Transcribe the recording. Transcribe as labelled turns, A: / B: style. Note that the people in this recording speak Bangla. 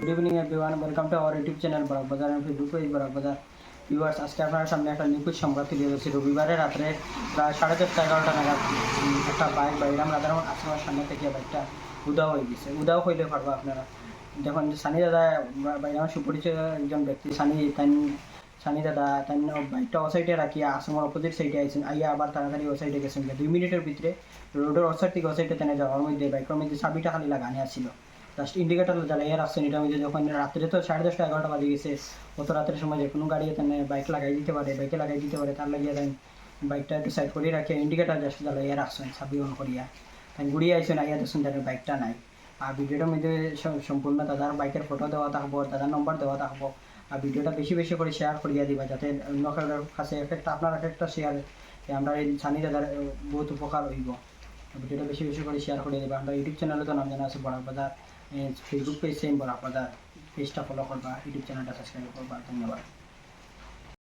A: Good evening everyone welcome to our YouTube channel Barak Bazar and Facebook page Barak বাজার ভিউয়ার্স আজকে আপনার সামনে একটা নিখুঁত সংবাদ তুলে ধরেছি। রবিবারে রাত্রে প্রায় সাড়ে দশটা এগারোটা নাগাদ একটা বাইক বাইরাম রাধারমন আশ্রমের সামনে থেকে বাইকটা উদাও হয়ে গেছে। উদাও হইলে পারব আপনারা। দেখুন, সানি দাদা বাইরামের সুপরিচিত একজন ব্যক্তি, সানি তাই সানি দাদা তাই বাইকটা ও সাইডে রাখিয়া আশ্রমের অপোজিট সাইডে আইছেন। আইয়া আবার তাড়াতাড়ি ও সাইডে গেছেন। দুই মিনিটের ভিতরে রোডের ও সাইড থেকে ও সাইডে তেনে যাওয়ার মধ্যে বাইকের মধ্যে চাবিটা খালি লাগানি আসছিল জাস্ট ইন্ডিকেটার জ্বালাইয়া রাখছেন। এটা মধ্যে যখন রাত্রে তো সাড়ে দশটা এগারোটা বাজে গেছে, অত রাতের সময় যে কোনো গাড়ি এখানে বাইক লাগাই দিতে পারে বাইকে লাগাই দিতে পারে, তার লাগিয়ে দেন বাইকটা একটু সাইড করিয়ে রাখে ইন্ডিকেটার জাস্ট জ্বালাইয়া রাখছেন চাবি অন করিয়া। তাই ঘুরিয়ে আইসেন আইয়া দেখছেন তাদের বাইকটা নাই। আর ভিডিওটার মধ্যে সম্পূর্ণ দাদার বাইকের ফটো দেওয়া থাকব, দাদার নম্বর দেওয়া থাকব। আর ভিডিওটা বেশি বেশি করে শেয়ার করিয়া দিবা, যাতে অন্য কারোর কাছে একটা আপনার একটা শেয়ার আমরা এই সানি দাদার বহুত উপকার হইব। ভিডিওটা বেশি বেশি করে শেয়ার করে দেবা। আমরা ইউটিউব চ্যানেলে তো নাম জানা আছে বড় বাজার। ফেসবুক পেজ সেম বাজার পেজটা ফলো করবা ইউটিউব চ্যানেলটা সাবস্ক্রাইব করবা। ধন্যবাদ।